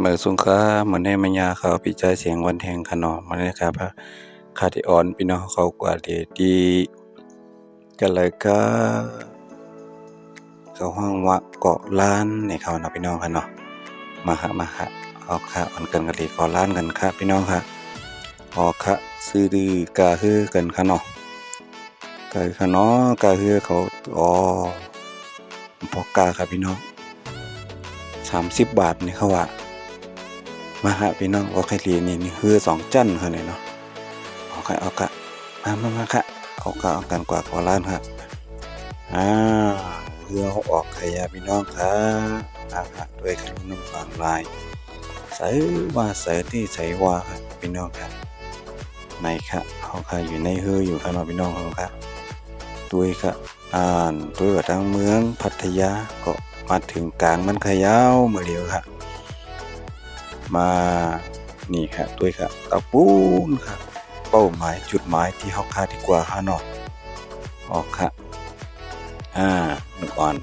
เมื่อสุงค้าเหมือนให้มัญญาเขาปิจายเสียงวันแทงขนอมมันนะครับคาที่อ่อนพี่น้องเขากว่าเดดีก็เลยก็เขาห้องวะเกาะล้านในเขานะพี่น้องค่ะเนาะมาฮะมาฮะเอาค่ะอ่อนกันกันเลยเกาะล้านกันค่ะพี่น้องค่ะออกค่ะซื้อดื้อกาฮือกันค่ะเนาะกาฮือค่ะเนาะกาฮือเขาอ๋อพอกาค่ะพี่น้องสามสิบบาทนี่เขาว่า มาฮะพี่น้องว่าใคเรียนนี่นี่คือสองจันค่ะเนี่ยเนาะเอาค่ะเอาค่ะมามามาค่ะเอาค่ะเอากันกว่าขอล้านค่ะอ่าเรือเขาออกขยะพี่น้องค่ะอาค่ะด้วยขนมน้ำฟังลายใส่ว่าใส่ที่ใส่ว่าค่ะพี่น้องค่ะในค่ะเขาค่ะอยู่ในเฮืออยู่ค่ะเนาะพี่น้องเขาค่ะด้วยค่ะอ่านด้วยกับทางเมืองพัทยาก็มาถึงกลางมันขยาวเมื่อเดียวค่ะ มานี่ครับด้วยครับตะปูนครับเป้าหมายจุดหมายที่เฮาคาดีกว่าฮะเนาะออกครับอ่าหนึกอ่อน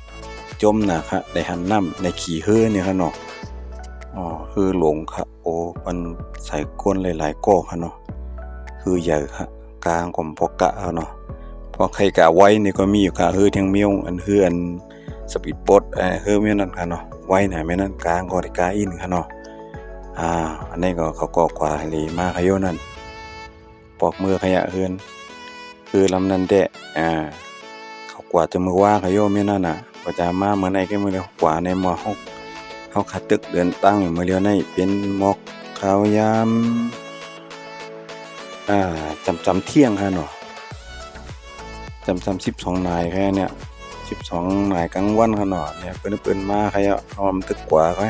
จมนะครับในหันน้ำในขี่เฮือเนี่ยครับเนาะอ๋อคือหลงครับโอ้มันใส่ก้นหลายๆก้อครับเนาะคือใหญ่ครับกลางกลมพกะครับเนาะพอใครกะไว้นี่ก็มีอยู่ครับเฮือเทียงเมียวอันเฮืออันสปีดโบ๊ทเออฮือเมียนั่นครับเนาะไว้ไหนแม่นั่นกลางก็ได้กาอินครับเนาะ อ่า อันนี้ก็เขาก็กว่าหลีมาขยโยนั่น ปอกมือขยะเฮือน คือลำนันเดะ อ่า เขากว่าจะมือว่าขยโยไม่นั่นน่ะก็จะมาเหมือนไอ้ก็มือเดียวกว่าในมอหกเขาขัดตึกเดินตั้งอยู่มือเดียวในเป็นมอกขาวยามอ่าจำจำเที่ยงค่ะเนาะจำจำสิบสองนายแค่เนี่ยสิบสองนายกลางวันค่ะเนาะเนี่ยเปิ้นเปิ้นมาขยะเอามตึกกว่าค่ะ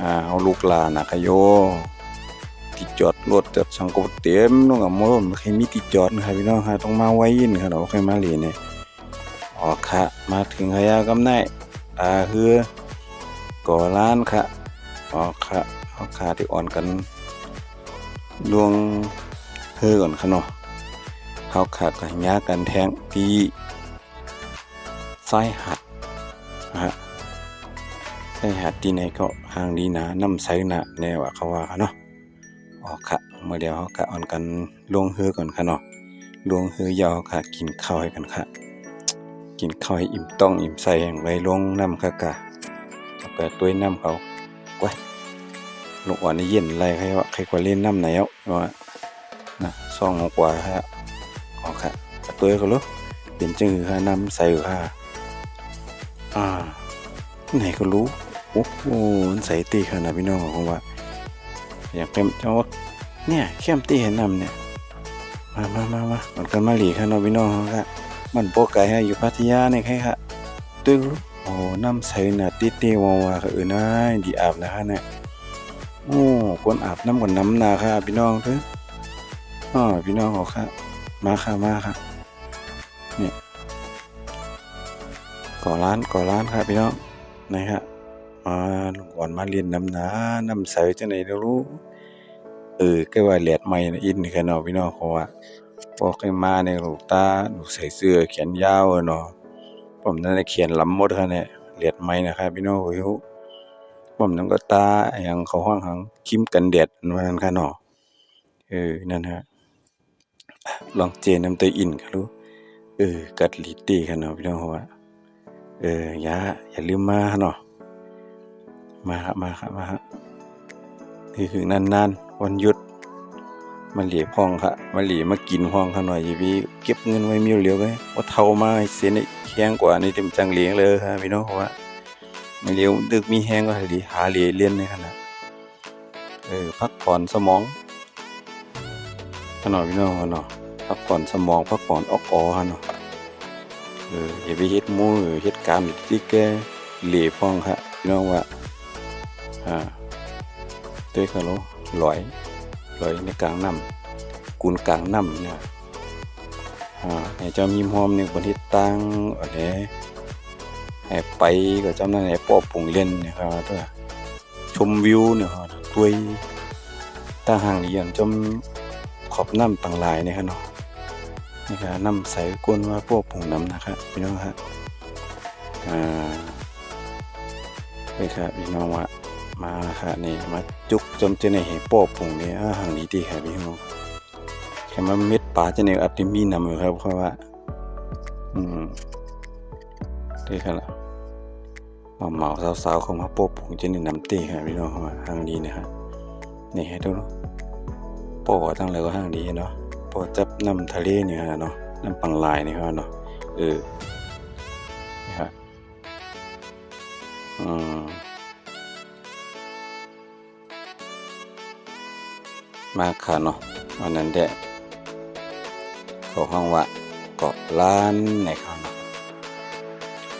อาเอาลูกหลานนะกะโยที่จอดรถจอดสังกตเต็มน้องกับมรมันเคยมีที่จอดนะครับพี่น้องฮะต้องมาไว้ยินครับเราเคยมาเรียนเนี่ยอ๋อค่ะมาถึงขยากำไนอ่าคือก่อร้านค่ะอ๋อค่ะเอาขาที่อ่อนกันลวงเฮือก่อนค่ะเนาะเขาขากันยากันแทงปีไส้หัด ใช่หาดที่ไหนก็ห่างดีนะน้ำใสนะแน่ว่าเขาว่าเนาะออกค่ะเมื่อเดียวเขากะอ่อนกันลวงเฮือก่อนค่ะเนาะลวงเฮือยาวค่ะกินข้าวให้กันค่ะ กินข้าวให้อิ่มต้องอิ่มใส่อย่างไรลงน้ำค่ะกะแล้วก็ตัวน้ำเขาว้ยลูกอ่อนนี่เย็นไรใครว่าใครกว่าเล่นน้ำไหนเอาว่านะซองกว่าฮะออกค่ะตัวก็รู้เป็นจังหือค่ะน้ำใส่ค่ะอ่าไหนก็รู้ โอ้โหใส่ตีขนาดพี่น้องของผมว่า อยากเป็นเจ้าว่าเนี่ยเข้มตีเห็นนำเนี่ย มามามามามันกันมาหลีค่ะเนาะพี่น้องครับมันโปกไก่ให้อยู่พัทยาเนี่ยใครค่ะตึ้งโอ้น้ำใสน่ะติดตีวาวาค่ะเออนะดีอาบนะคะเนี่ยโอ้คนอาบน้ำกับน้ำนาค่ะพี่น้องเถอะอ๋อพี่น้องเขาค่ะมาค่ะมาค่ะเนี่ยก่อร้านก่อร้านครับพี่น้องนะฮะ มาลุงก่อนมาเรียนน้ำหนาน้ำใสจังไหนเรารู้ เออก็ว่าแหลดใหม่นะอินแค่เนาะพี่น้องเพราะว่าพอเคยมาในลูกตาลูกใส่เสื้อแขนยาวอะเนาะผมนั่นได้เขียนลำหมดค่ะเนี่ยแหลียดใหม่นะครับพี่น้องโอ้ยผมนั่นก็ตาอย่างเขาห้องหังคิมกันแดดวันนั้นค่ะเนาะเออนั่นฮะลองเจน้ำเตยอินค่ะรู้เออกัดลิตตี้ค่ะเนาะพี่น้องเพราว่าเอออย่าอย่าลืมมาเนาะ มาครับมาครับมาครับนี่คือนานๆวันหยุดมาเหลียพ้องค่ะมาเหลียมากินห้องค่ะหน่อยอย่าไปเก็บเงินไว้มีเหลียวไว้ว่าเท่ามาเสียในแข้งกว่านี่เต็มจังเหลียงเลยค่ะพี่น้องเพราะว่าไม่เหลียวดึกมีแห้งก็หลีหาเหลียเรียนในขณะเออพักผ่อนสมองขนาดพี่น้องเนาะพักผ่อนสมองพักผ่อนออกออค่ะเนาะเอออย่าไปเฮ็ดหมู่หรือเฮ็ดการที่แกเหล่พ้องครับพี่น้องว่า ด้วยคาโลลอยลอยในกลางน้ำกุนกลางน้ำเนี่ยอ่าให้เจ้ามีหอมเนี่ยบนทิศตั้งอันนี้ให้ไปก็จำนั้นให้ป้อปุงเล่นเนี่ยครับตัวชมวิวเนี่ยครับตัวตาห่างเรียนจมขอบน้ำต่างหลายเนี่ยครับเนาะนี่ครับน้ำใสก้นว่าพวกผงน้ำนะครับพี่น้องครับอ่าไปครับพี่น้องว่า มาค่ะนี่มาจุกจมเจาในเหโป๊ะผงนี่อาหางดีดีค่ะพี่น้องแค่มาเม็ดปลาเจะในอัพติมีนำอยู่ครับเพราะว่า อืมดีค่ะล่ะมาเหมาสาวๆเข้ามาโป๊ะผงเจาในน้ำตีค่ะพี่น้องเข้ามาหางดีนะฮะนี่ให้ดูเนาะโป๊ะตั้งเลยก็หางดีเนาะโป๊ะจับน้ำทะเลนี่ฮะเนาะน้ำปังลายนี่ฮะเนาะเออนี่ฮะอืม มาค่ะเนาะวันนั้นแดะเขาห้องว่าเกาะล้านในเขาเนาะ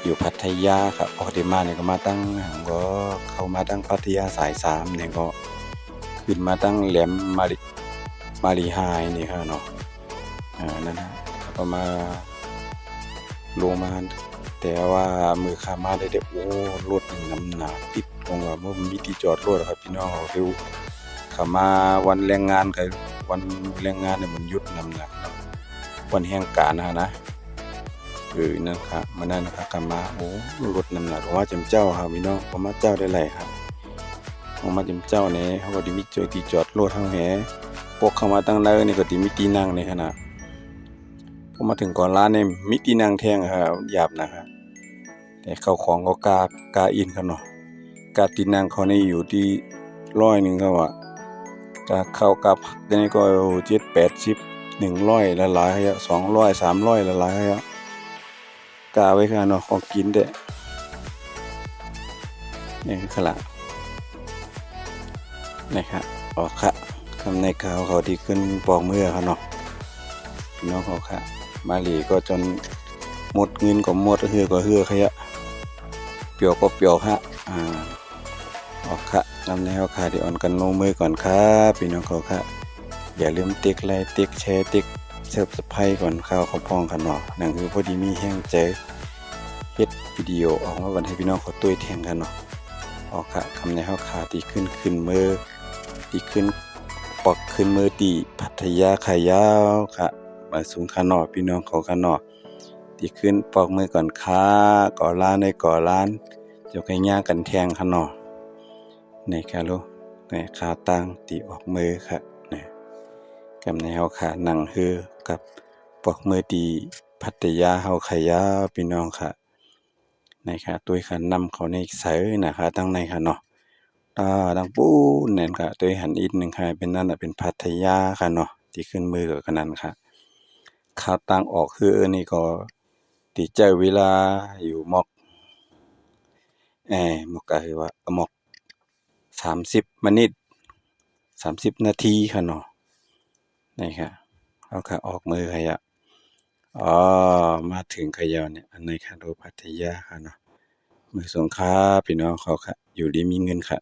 อยู่พัทยาครับปกติมาเนี่ยก็มาตั้งก็เข้ามาตั้งพัทยาสายสามเนี่ยก็ขึ้นมาตั้งแหลมมาริมารีไฮนี่ครับเนาะอ่านั่นนะก็มาลงมาแต่ว่ามือขามาได้เด็กโอ้รถนี่น้ำหนาติดตรงว่ามันมีที่จอดรถอะครับพี่น้องเขาฟิว ขามาวันแรงงานกับวันแรงงานเนี่ยมันยุดนำหนักเนาะวันแห่งการนะนะคือนั่นครับมานั่นนะครับกลับมาโอ้รถนำหนักเพราะว่าจำเจ้าครับพี่น้องผมมาเจ้าได้ไรครับผมมาจำเจ้าเนี่ยเขาก็ดิมีจอดที่จอดรถเฮาแหพวกเข้ามาตั้งแต่นี่ก็ดิมีตีนั่งในขณะผมมาถึงก่อนร้านเนี่ยมีตีนั่งแทงครับหยาบนะครับแต่เข้าของก็กากาอินเขาเนาะกาตีนั่งเขานี่อยู่ที่ร้อยหนึ่งครับอะ จะเข้ากับนี่ก็เจ็ดแปดสิบหนึ่งร้อยละหลายอะสองร้อยสามร้อยละหลายอะกาไว้ค่ะเนาะของกินเด้นี่คือขละนี่ครับออกค่ะคำในข่าวเขาที่ขึ้นปอกมือเขาเนาะพี่น้องเขาค่ะ มาหลีก็จนหมดเงินก็หมดเหือก็เหือขยะเปียวก็เปียวฮะอ่า อกค่ะนำแนวค่ะเดี๋ยวอ่อนกันลงมือก่อนครับพี่น้องเขาค่ะ อย่าลืมติ๊กไลค์ติ๊กแชร์ติ๊กเซิร์ฟสไพรก่อนข้าวเขาพองกันเนาะนั่นคือพอดีมีแห้งใจเฮ็ดวิดีโอออกมาวันให้พี่น้องเขาตุ้ยแทงกันเนาะออกค่ะคำในข้าวขาตีขึ้นขึ้นมือตีขึ้นปอกขึ้นมือตีพัทยาขายาวค่ะมาสูงขานอพี่น้องเขาขานอตีขึ้นปอกมือก่อนค่ะก่อล้านในก่อล้านจ้าไก่ย่ากันแทงขานอ นคาโลในขาตั้งตีออกมือค่ะนะกับในเฮาขาหนังฮือกับปอกมือตีพัทยาเฮาขยาพี่น้องค่ะในค่ะตัวขันนำเขาในเสยนะคะตั้งในค่ะเนาะตาดังปูนนั่นค่ะตัวหันอีกหนึ่งค่ะเป็นนั่นน่ะเป็นพัทยาค่ะเนาะที่ขึ้นมือกับกันนันค่ะขาตั้งออกคือนี่ก็ตีเจอเวลาอยู่มอกเออหมอกก็คือว่า มอก สามสิบมินิทสามสิบนาทีค่ะเนาะนี่ค่ะเอาค่ะออกมือขยะอ๋อมาถึงขยะเนี่ยอันในค่ะโรพัทยาค่ะเนาะมือสงค้าพี่น้องเขาค่ะ อยู่ดีมีเงินค่ะ